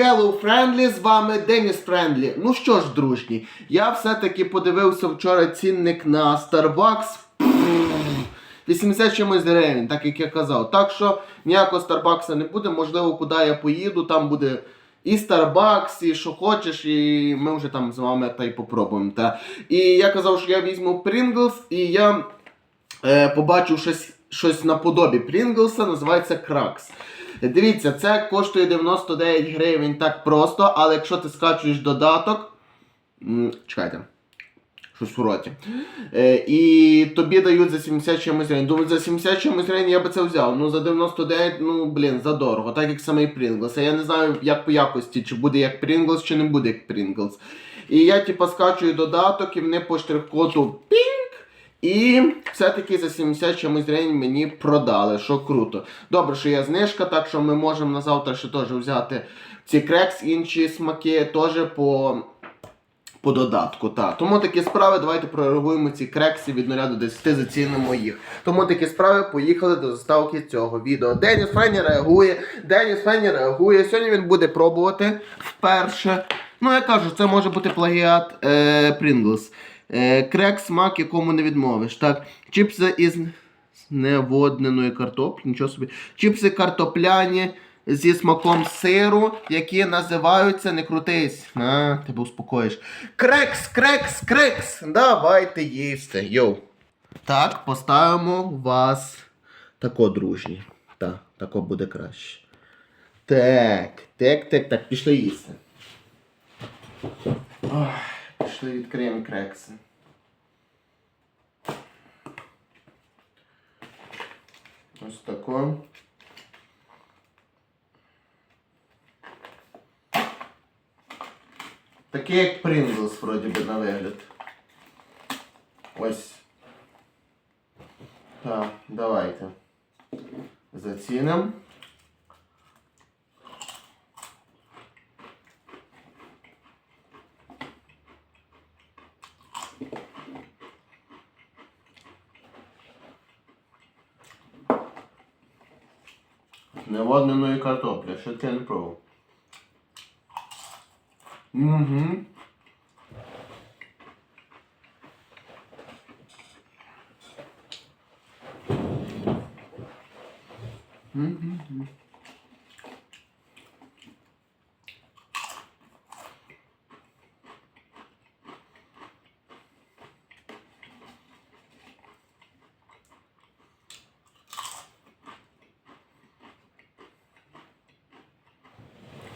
Hello Friendly, з вами Деніс Френдлі. Ну що ж, дружні, я все-таки подивився вчора цінник на Starbucks. Пф, 80 чимось гривень, так як я казав. Так що ніякого Starbucks не буде. Можливо, куди я поїду, там буде і Starbucks, і що хочеш, і ми вже там з вами та й попробуємо. Та. І я казав, що я візьму Pringles, і я е, побачив щось, щось наподобі Прінглса, називається Кракс. Дивіться, це коштує 99 гривень так просто, але якщо ти скачуєш додаток. Чекайте. Щось в роті. Е, і тобі дають за 70 чимось гривень. Думаю, за 70 чимось гривень я би це взяв. Ну за 99, ну блін, задорого, так як самий Pringles. А я не знаю, як по якості, чи буде як Pringles, чи не буде як Pringles. І я типа скачую додаток, і вони по штрих-коду пінк. І все-таки за 70 чимось гривень мені продали, що круто. Добре, що є знижка, так що ми можемо на завтра ще теж взяти ці крекс, інші смаки теж по, по додатку. Та. Тому такі справи, давайте прореагуємо ці крекси від 0 до 10, зацінимо їх. Тому такі справи поїхали до заставки цього відео. Деніс Фенні реагує, Деніс Фенні реагує. Сьогодні він буде пробувати вперше. Ну, я кажу, це може бути плагіат е, Pringles. Е, крек смак, якому не відмовиш. Так, чіпси із неводненої картоплі, нічого собі. Чіпси картопляні зі смаком сиру, які називаються не крутись. На, тебе успокоїш. Крекс, крекс, крекс. Давайте їсти. Йоу. Так, поставимо вас тако, дружні. Так, тако буде краще. Так, так, так, так, пішли їсти. Ой, пішли відкриємо крекси. Ось тако. Таке як Pringles, вроді би, на вигляд. Ось. Так, давайте. Зацінимо. Неводненої картоплі. ще ти не пробував? Угу.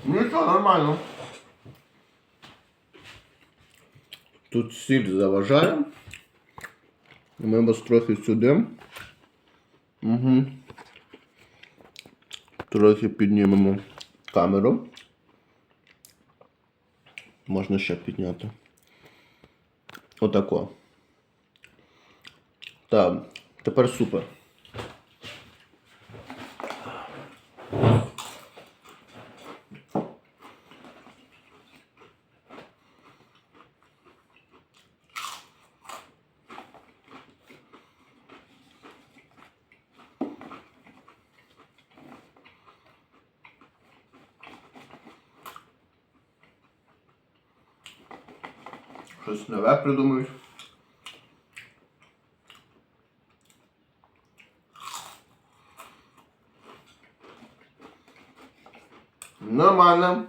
Ну що, нормально. Тут сіль заважає. Ми вас трохи сюди. Угу. Трохи піднімемо камеру. Можна ще підняти. Отако. Так, тепер супер. Щось нове придумають. Нормально.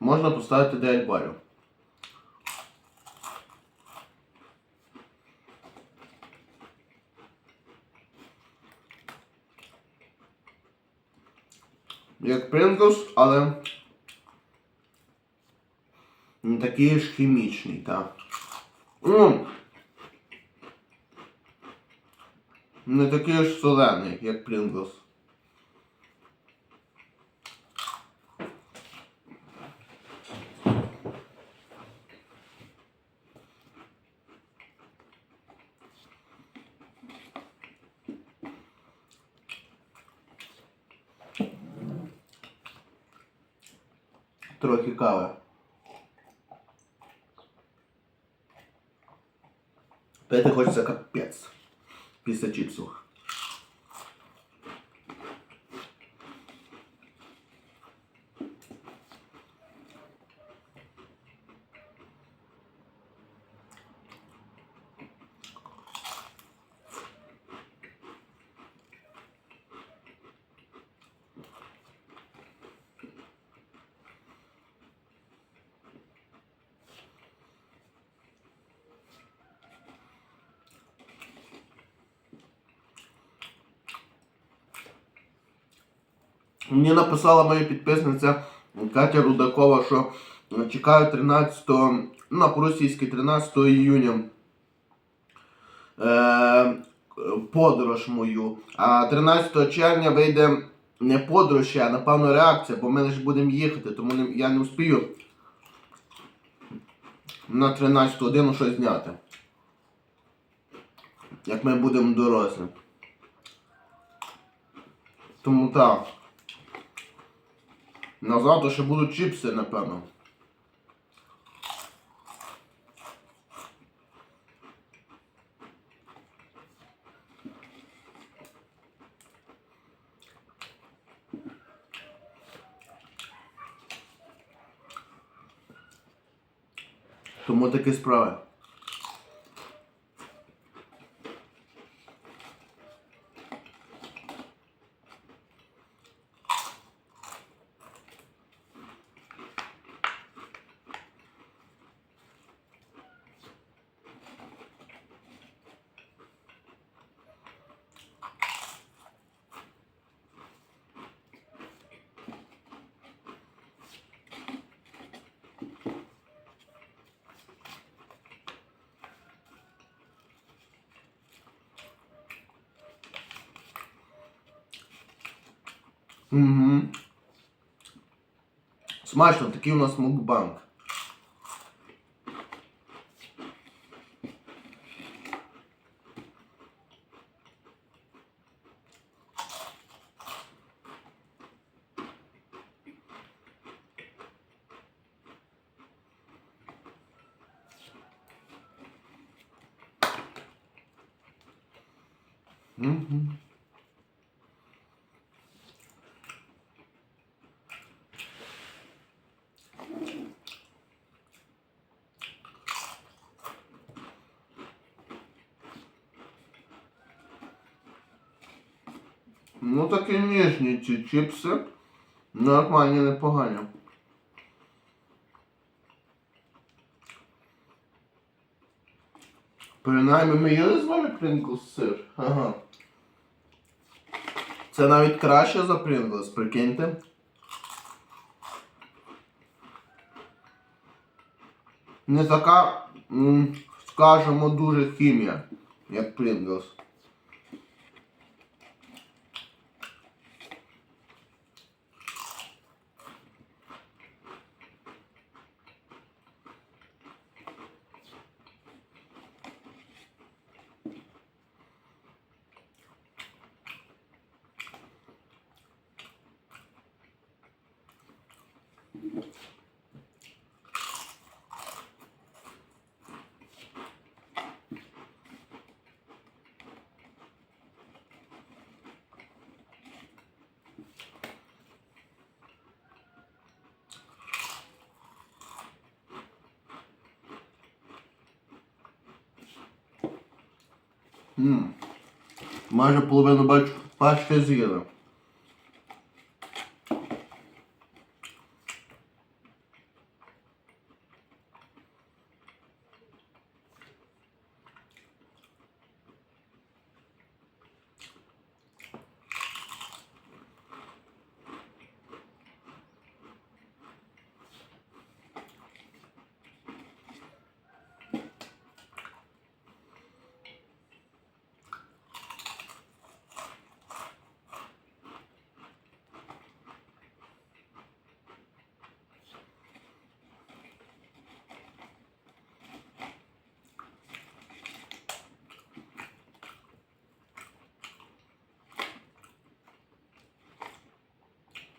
Можна поставити 9 балів. Як Pringles, але такий ж хімічний, так. М. Не такий ж солений, як Pringles. Трохи кави. Пити хочеться капець. Після чіпсів. Мені написала моя підписниця Катя Рудакова, що е, чекаю 13, ну, на по-російськи 13 іюня е, подорож мою. А 13 червня вийде не подорож, а напевно реакція, бо ми ж будемо їхати, тому не- я не встигю на 13 годину щось зняти. Як ми будемо дорослі. Тому так. На завтра ще будуть чіпси, напевно. Тому такі справи. Угу. Смачно, такий у нас мукбанк. Угу. Ну такі ніжні ці чіпси. Нормальні, непогані. Принаймні ми їли з вами Pringles сир. Ага. Це навіть краще за Pringles, прикиньте. Не така, скажімо, дуже хімія, як Pringles. М. Майже половину бачу пачки з'їли.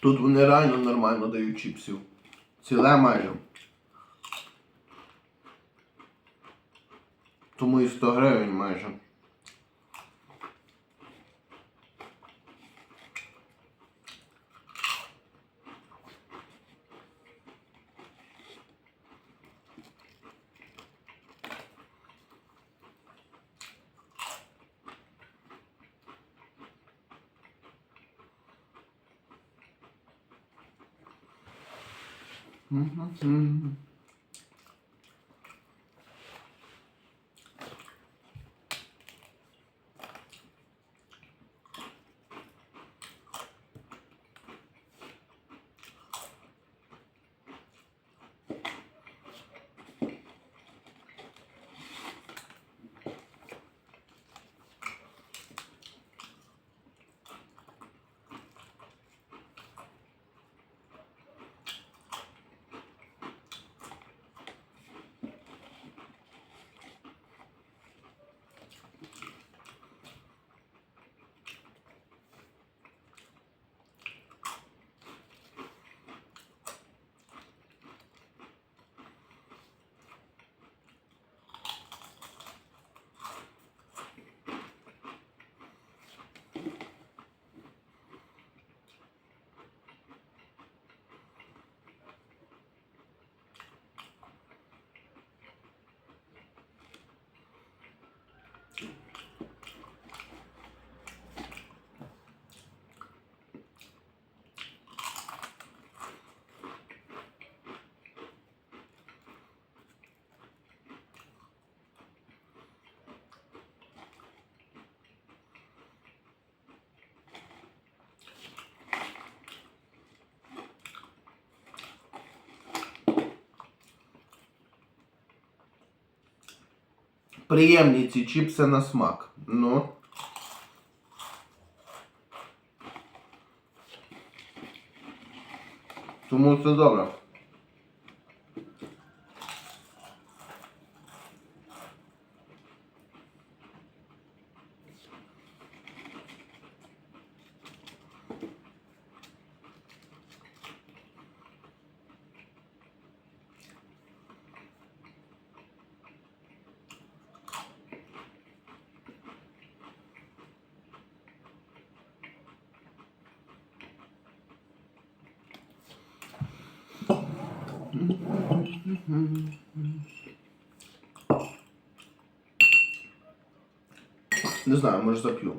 Тут вони реально нормально дають чіпсів. Ціле майже. Тому і 100 гривень 嗯嗯嗯 Приємні ці чіпси на смак. Ну. Тому це добре. Не знаю, може зап'ю.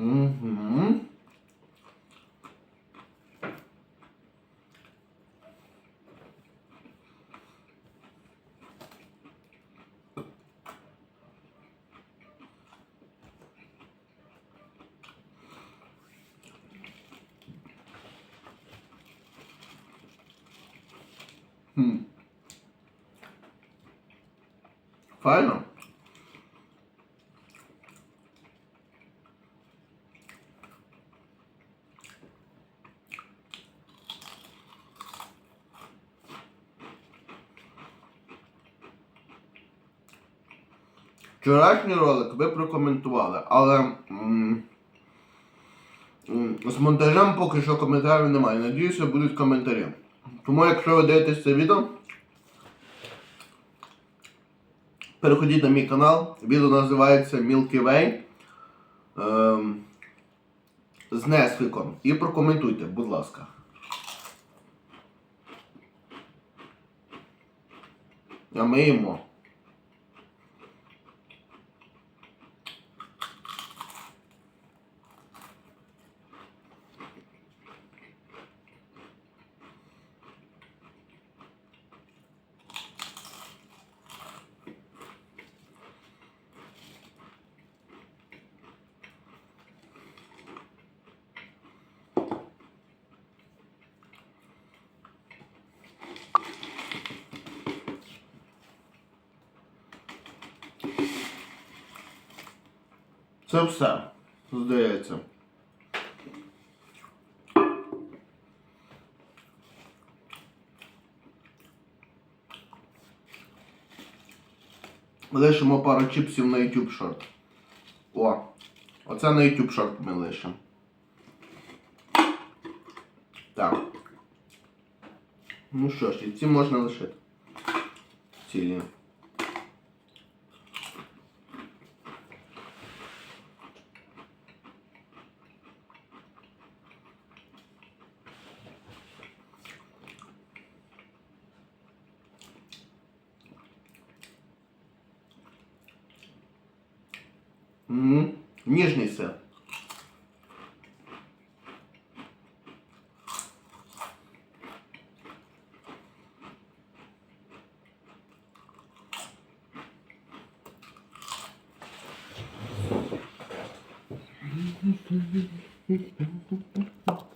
Угу. Файно. Вчорашній ролик ви прокоментували, але з монтажем поки що коментарів немає. Надіюся, будуть коментарі. Тому якщо ви дивитесь це відео, переходіть на мій канал. Відео називається Milky Way ем, з Несвиком. І прокоментуйте, будь ласка. А ми їмо. Це все, здається. Лишимо пару чіпсів на YouTube шорт. О, оце на YouTube шорт ми лишимо. Так. Ну що ж, і ці можна лишити. Цілі. М, Ніжний сир.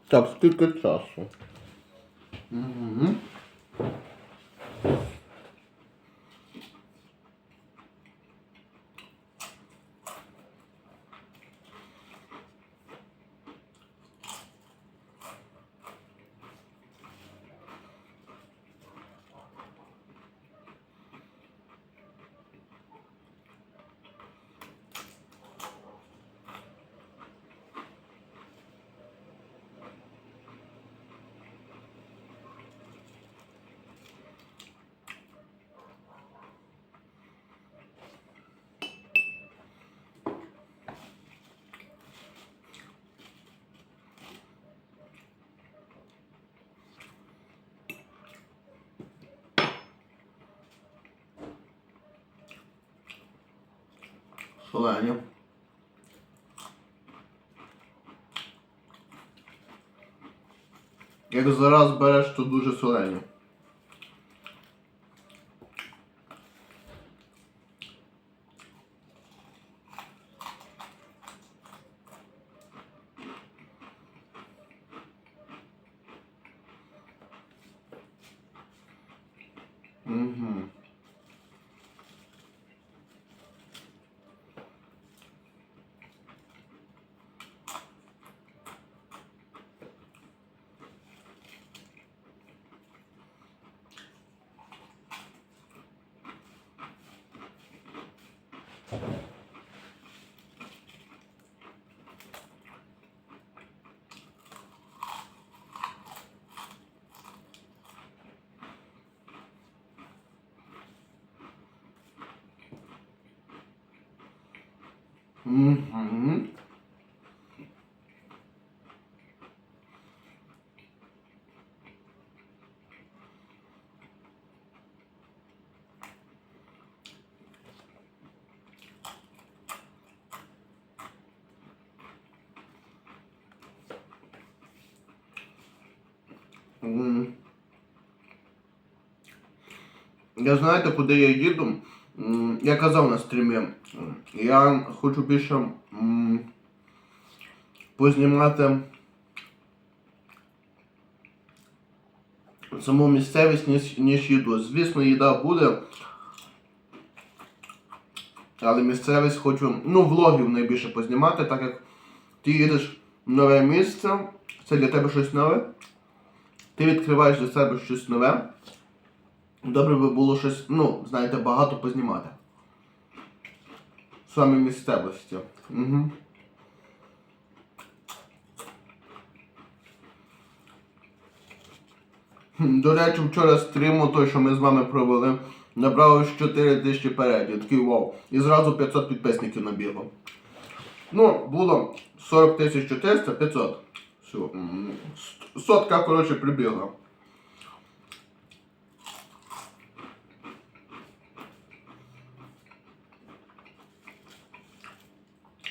Так, скільки часу? Угу. Солені. Як зараз береш, то дуже солені. Угу. Угу. Я знаєте, куди я їду? Я казав на стрімі. Я хочу більше познімати саму місцевість, ніж, ніж їду. Звісно, їда буде. Але місцевість хочу, ну, влогів найбільше познімати, так як ти їдеш в нове місце, це для тебе щось нове. Ти відкриваєш для себе щось нове. Добре би було щось, ну, знаєте, багато познімати. Саме місцевості. Угу. До речі, вчора стріму той, що ми з вами провели, набрав 4 тисячі переглядів. Такий вау. І зразу 500 підписників набігло. Ну, було 40 тисяч 400, 500. Все. Сотка, коротше, прибігла.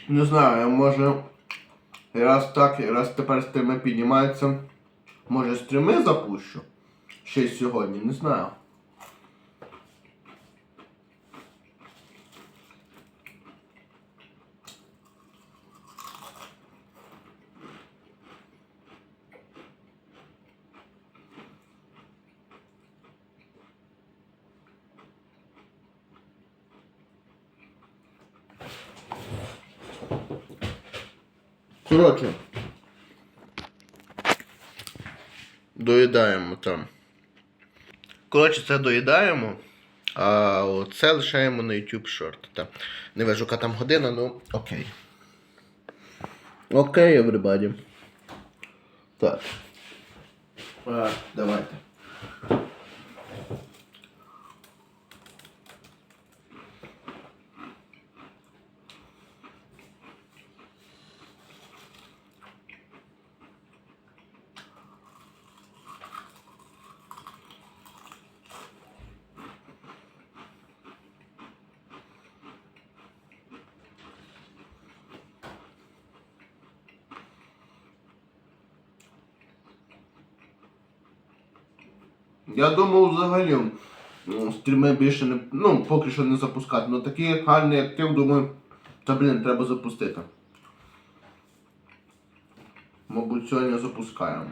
Не знаю, може раз так, раз тепер стріми піднімаються. Може стріми запущу? Ще сьогодні, не знаю. Коротше. Доїдаємо там. Коротше, це доїдаємо. А це лишаємо на YouTube Short. Та. Не вижу, яка там година, ну окей. Окей, everybody. Так. А, давайте. Я думав взагалі стріми більше не. Ну, поки що не запускати. Ну такий гарний актив, думаю, та блін, треба запустити. мабуть, сьогодні запускаємо.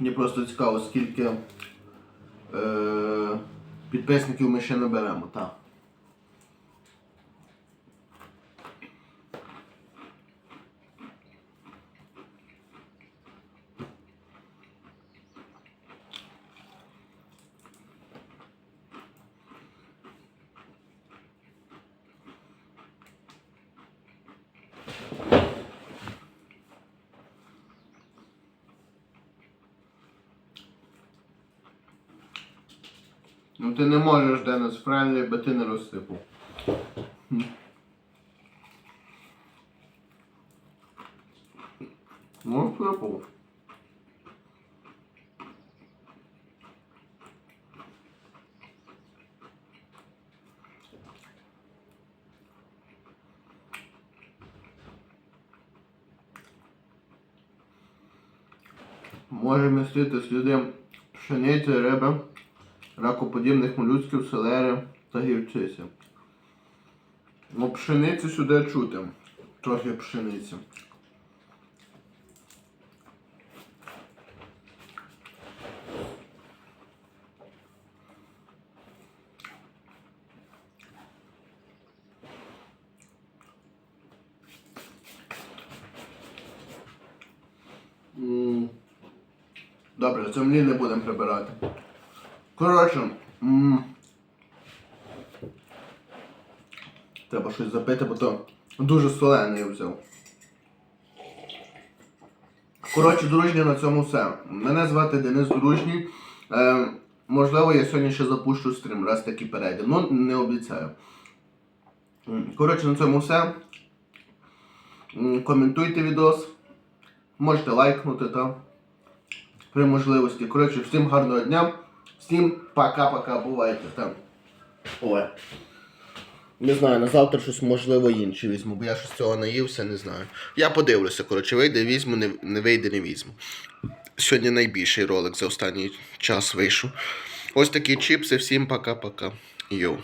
Мені просто цікаво, скільки е, підписників ми ще наберемо, так. Ну ти не можеш Денис Френлі, бо ти не розсипав. Ну, сипав. Може містити сліди пшениці, риби, ракоподібних молюсків, селери та гірчиці. Ну, пшениці сюди чути. Трохи пшениці. Добре, землі не будемо прибирати. Коротше, треба щось запити, бо то дуже солений взяв. Коротше, дружні, на цьому все. Мене звати Денис Дружній. Е, можливо, я сьогодні ще запущу стрім, раз таки перейде. Ну, не обіцяю. Коротше, на цьому все. Коментуйте відос. Можете лайкнути та при можливості. Коротше, всім гарного дня. Всім пока-пока, бувайте там. Ой. Не знаю, на завтра щось можливо інше візьму, бо я щось цього наївся, не знаю. Я подивлюся, коротше, вийде, візьму, не, не вийде, не візьму. Сьогодні найбільший ролик за останній час вийшов. Ось такі чіпси, всім пока-пока. Йоу.